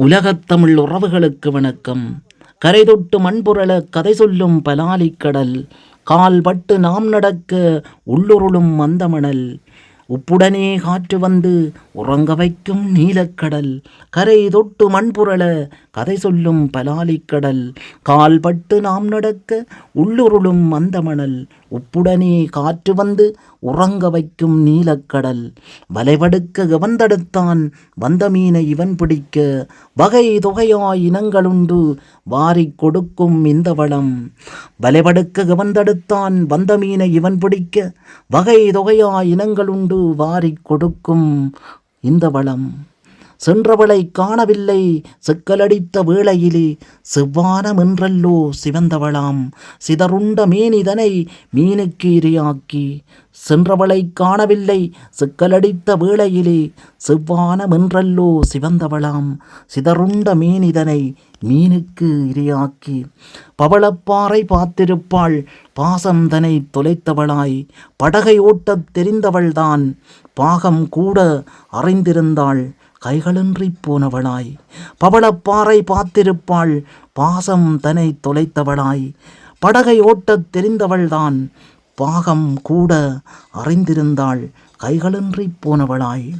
உலகத்தமிழ் உறவுகளுக்கு வணக்கம். கரை தொட்டு மண்புரள கதை சொல்லும் பலாலிக்கடல் கால்பட்டு நாம் நடக்க உள்ளுருளும் மந்தமணல். உப்புடனே காற்று வந்து உறங்க வைக்கும் நீலக்கடல் கரை தொட்டு மண்புரள கதை சொல்லும் பலாலிக்கடல் கால்பட்டு நாம் நடக்க உள்ளுருளும் மந்தமணல். உப்புடனே காற்று வந்து உறங்க வைக்கும் நீலக்கடல். வலைவடுக்க கவர்ந்தெடுத்தான் வந்த மீனை இவன் பிடிக்க. வகை தொகையாய் இனங்களுண்டு வாரிக் கொடுக்கும் இந்த வளம். வலைவடுக்க கவர்ந்தெடுத்தான் வந்த மீனை இவன் பிடிக்க. வகை தொகையாய் இனங்களுண்டு வாரிக் கொடுக்கும் இந்த வளம். சென்றவளை காணவில்லை. செக்கலடித்த வேளையிலே செவ்வானமென்றல்லோ சிவந்தவளாம். சிதறுண்ட மீனிதனை மீனுக்கு இரையாக்கி சென்றவளை காணவில்லை. செக்கலடித்த வேளையிலே செவ்வானமென்றல்லோ சிவந்தவளாம். சிதறுண்ட மீனிதனை மீனுக்கு இரையாக்கி பவளப்பாறை பார்த்திருப்பாள். பாசந்தனை தொலைத்தவளாய் படகை ஓட்டத் தெரிந்தவள்தான். பாகம் கூட அறிந்திருந்தாள் கைகளின்றி போனவளாய். பவளப்பாறை பார்த்திருப்பாள் பாசம் தனை தொலைத்தவளாய். படகை ஓட்டத் தெரிந்தவள்தான் பாகம் கூட அறிந்திருந்தாள் கைகளின்றி போனவளாய்.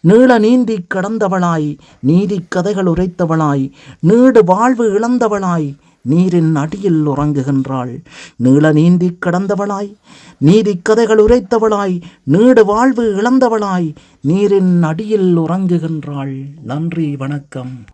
நீள நீந்தி கடந்தவளாய் நீதி கதைகள் உரைத்தவளாய் நீடு வாழ்வு இழந்தவளாய் நீரின் அடியில் உறங்குகின்றாள். நீள நீந்தி கடந்தவளாய் நீதி கதைகள் உரைத்தவளாய் நீடு வாழ்வு இழந்தவளாய் நீரின் அடியில் உறங்குகின்றாள். நன்றி வணக்கம்.